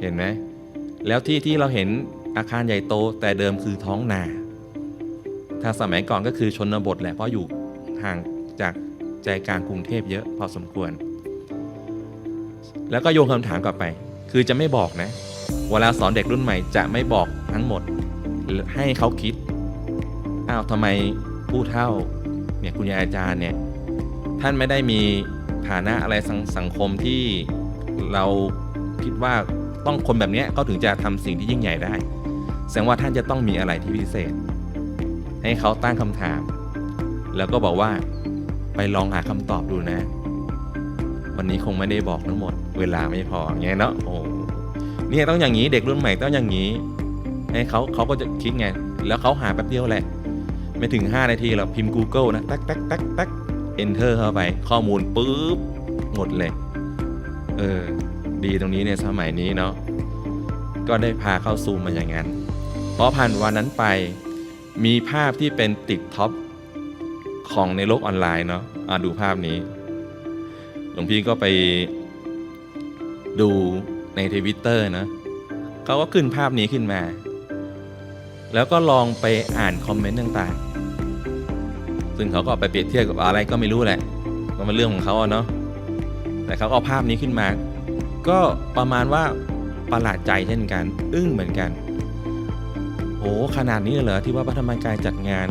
เห็นไหมแล้วที่ที่เราเห็นอาคารใหญ่โตแต่เดิมคือท้องนา ถ้าสมัยก่อนก็คือชนบทแหละเพราะอยู่ห่างจากใจกลางกรุงเทพเยอะพอสมควร แล้วก็โยงคำถามกลับไป คือจะไม่บอกนะ เวลาสอนเด็กรุ่นใหม่จะไม่บอกทั้งหมด ให้เขาคิด อ้าวทำไมผู้เฒ่าเนี่ยคุณยายอาจารย์เนี่ยท่านไม่ได้มีฐานะอะไรสังสังคมที่เราคิดว่า ต้องคนแบบนี้เขาถึงจะทำสิ่งที่ยิ่งใหญ่ได้ แสดงว่าท่านจะต้องมีอะไรที่พิเศษ ให้เขาตั้งคำถาม แล้วก็บอกว่าไปลองหาคำตอบดูนะ วันนี้คงไม่ได้บอกทั้งหมด เวลาไม่พออย่างเนาะโอ้เนี่ยต้องอย่างนี้เด็กรุ่นใหม่ต้องอย่างนี้ให้เขาเขาก็จะคิดไง แล้วเขาหาแป๊บเดียวแหละ ไม่ถึง 5 นาทีหรอกพิมพ์ Google นะตักตักตักตัก enter เข้าไป ข้อมูลปุ๊บหมดเลย เออ ดีตรงนี้ในสมัยนี้เนาะก็ได้พาเข้าซูมมาอย่างนั้นพอผ่านวันนั้นไปมีภาพที่เป็นติดท็อปของในโลกออนไลน์เนาะะดูภาพนี้ หลวงพี่ก็ไปดูในทวิตเตอร์นะเขาก็ขึ้นภาพนี้ขึ้นมา แล้วก็ลองไปอ่านคอมเมนต์ต่างๆ ซึ่งเขาก็ไปเปรียบเทียบกับอะไรก็ไม่รู้แหละ ก็เป็นเรื่องของเขาเนาะ แต่เขาก็เอาภาพนี้ขึ้นมา ก็ประมาณว่าประหลาดใจเช่นกัน อึ้งเหมือนกัน โอ้ขนาดนี้เลยเหรอที่ว่าพระธรรมกายจัดงาน